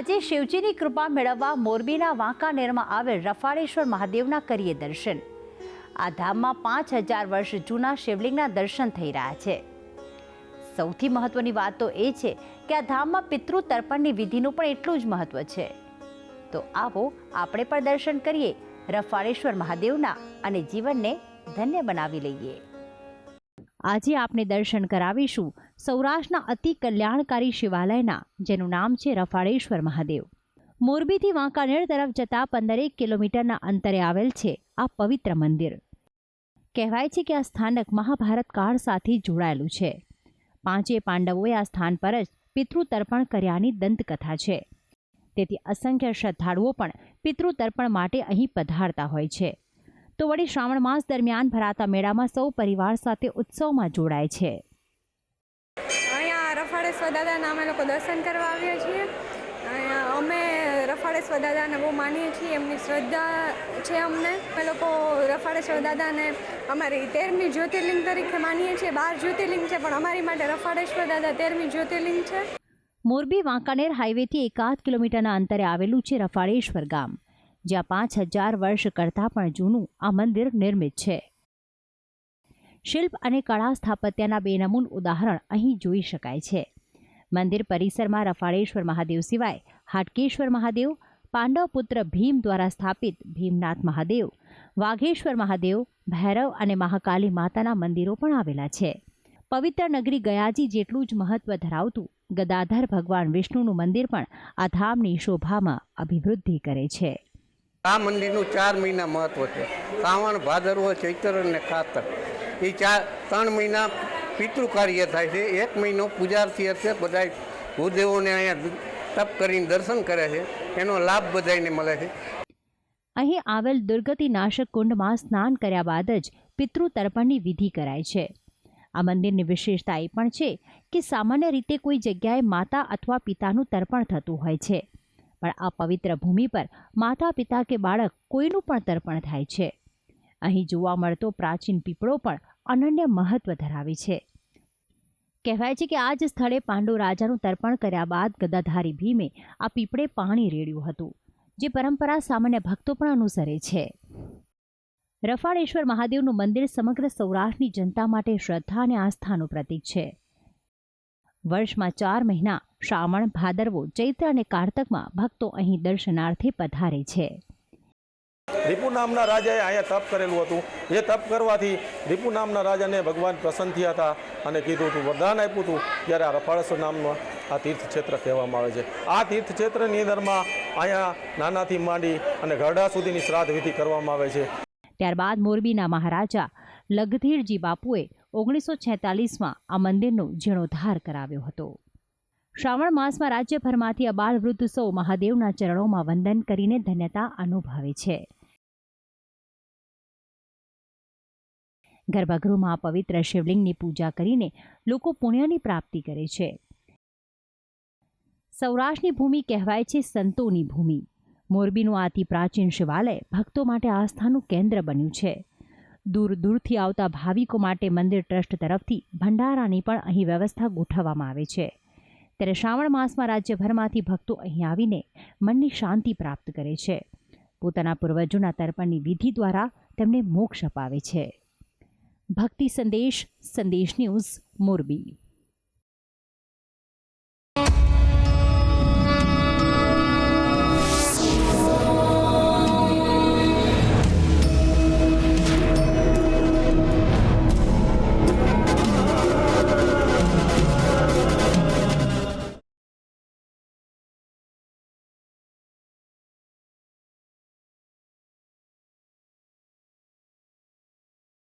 આજે શિવજીની કૃપા મેળવવા મોરબીના વાંકાનેરમાં આવેલ રફાળેશ્વર મહાદેવના કરીએ દર્શન. આ ધામમાં પાંચ હજાર વર્ષ જૂના શિવલિંગના દર્શન થઈ રહ્યા છે. સૌથી મહત્વની વાત તો એ છે કે આ ધામમાં પિતૃ તર્પણની વિધિનું પણ એટલું જ મહત્વ છે. તો આવો આપણે પણ દર્શન કરીએ રફાળેશ્વર મહાદેવના અને જીવનને ધન્ય બનાવી લઈએ. આજે આપને દર્શન કરાવીશું સૌરાષ્ટ્રના અતિ કલ્યાણકારી શિવાલયના, જેનું નામ છે રફાળેશ્વર મહાદેવ. મોરબીથી વાંકાનેર તરફ જતા પંદરેક કિલોમીટરના અંતરે આવેલ છે આ પવિત્ર મંદિર. કહેવાય છે કે આ સ્થાનક મહાભારત કાળ સાથે જોડાયેલું છે. પાંચે પાંડવોએ આ સ્થાન પર જ પિતૃતર્પણ કર્યાની દંતકથા છે. તેથી અસંખ્ય શ્રદ્ધાળુઓ પણ પિતૃતર્પણ માટે અહીં પધારતા હોય છે. તો વળી શ્રાવણ માસ દરમિયાન ભરાતા મેળામાં સૌ પરિવાર સાથે ઉત્સવમાં જોડાય છે. અહીંયા રફાળેશ્વર દાદાના અમે લોકો દર્શન કરવા આવ્યા છીએ. અમે રફાળેશ્વર દાદાને બહુ માનીએ છીએ એમની શ્રદ્ધા છે અમને. અમે લોકો રફાળેશ્વર દાદાને અમારી તેરમી જ્યોતિર્લિંગ તરીકે માનીએ છીએ. બાર જ્યોતિર્લિંગ છે પણ અમારી માટે રફાળેશ્વર દાદા તેરમી જ્યોતિર્લિંગ છે. મોરબી વાંકાનેર હાઈવેથી એકાદ કિલોમીટરના અંતરે આવેલું છે રફાળેશ્વર ગામ. જ્યાં પાંચ હજાર વર્ષ કરતાં પણ જૂનું આ મંદિર નિર્મિત છે. શિલ્પ અને કળા સ્થાપત્યના બેનમૂન ઉદાહરણ અહીં જોઈ શકાય છે. મંદિર પરિસરમાં રફાળેશ્વર મહાદેવ સિવાય હાટકેશ્વર મહાદેવ પાંડવ પુત્ર ભીમ દ્વારા સ્થાપિત ભીમનાથ મહાદેવ, વાઘેશ્વર મહાદેવ, ભૈરવ અને મહાકાલી માતાના મંદિરો પણ આવેલા છે. પવિત્ર નગરી ગયાજી જેટલું જ મહત્વ ધરાવતું ગદાધર ભગવાન વિષ્ણુનું મંદિર પણ આ ધામની શોભામાં અભિવૃદ્ધિ કરે છે. આ મંદિરનું ચાર મહિના મહત્વ છે. શ્રાવણ, ભાદરવો, ચૈતર અને ખાતર. એ ચાર, ત્રણ મહિના પિતૃ કાર્ય થાય છે. એક મહિનો પૂજાર્થી હશે બધા ભૂદેવોને અહીંયા તપ કરીને દર્શન કરે છે. એનો લાભ બધાને મળે છે. અહીં આવેલ દુર્ગતિ નાશક કુંડમાં સ્નાન કર્યા બાદ જ પિતૃ તર્પણની વિધિ કરાય છે. આ મંદિરની વિશેષતા એ પણ છે કે સામાન્ય રીતે કોઈ જગ્યાએ માતા અથવા પિતાનું તર્પણ થતું હોય છે. પણ આ પવિત્ર ભૂમિ પર માતા પિતા કે બાળક કોઈનું પણ તર્પણ થાય છે. અહીં જોવા મળતો પ્રાચીન પીપળો પણ અનન્ય મહત્વ ધરાવે છે. કહેવાય છે કે આ જ સ્થળે પાંડુ રાજાનું તર્પણ કર્યા બાદ ગદાધારી ભીમે આ પીપળે પાણી રેડ્યું હતું, જે પરંપરા સામાન્ય ભક્તો પણ અનુસરે છે. રફાળેશ્વર મહાદેવનું મંદિર સમગ્ર સૌરાષ્ટ્રની જનતા માટે શ્રદ્ધા અને આસ્થાનું પ્રતીક છે. વર્ષમાં ચાર મહિના શ્રાવણ ભાદરવો ચૈત્ર અને કારતકમાં ભક્તો અહીં દર્શનાર્થે પધારે છે. રીપુ નામના રાજાએ અહીંયા તપ કરેલું હતું. એ તપ કરવાથી રીપુ નામના રાજાને ભગવાન પ્રસન્ન થયા હતા અને કીધું હતું વરદાન આપ્યું હતું. ત્યારે આ રફાળસર નામનું આ તીર્થક્ષેત્ર કહેવામાં આવે છે. આ તીર્થક્ષેત્રની અંદરમાં અહીંયા નાનાથી માંડી અને ઘરડા સુધીની શ્રાદ્ધ વિધિ કરવામાં આવે છે. ત્યારબાદ મોરબીના મહારાજા લગધીરજી બાપુએ ઓગણીસો છેતાલીસમાં આ મંદિરનો જીર્ણોદ્ધાર કરાવ્યો હતો. શ્રાવણ માસમાં રાજ્યભરમાંથી અબાલ વૃદ્ધ સૌ મહાદેવના ચરણોમાં વંદન કરીને ધન્યતા અનુભવે છે. ગર્ભગૃહમાં આ પવિત્ર શિવલિંગની પૂજા કરીને લોકો પુણ્યની પ્રાપ્તિ કરે છે. સૌરાષ્ટ્રની ભૂમિ કહેવાય છે સંતોની ભૂમિ. મોરબીનું આતિ પ્રાચીન શિવાલય ભક્તો માટે આસ્થાનું કેન્દ્ર બન્યું છે. દૂર દૂરથી આવતા ભાવિકો માટે મંદિર ટ્રસ્ટ તરફથી ભંડારાની પણ અહીં વ્યવસ્થા ગોઠવવામાં આવે છે. ત્યારે શ્રાવણ માસમાં રાજ્યભરમાંથી ભક્તો અહીં આવીને મનની શાંતિ પ્રાપ્ત કરે છે. પોતાના પૂર્વજોના તર્પણની વિધિ દ્વારા તેમને મોક્ષ અપાવે છે. ભક્તિ સંદેશ સંદેશ ન્યૂઝ મોરબી.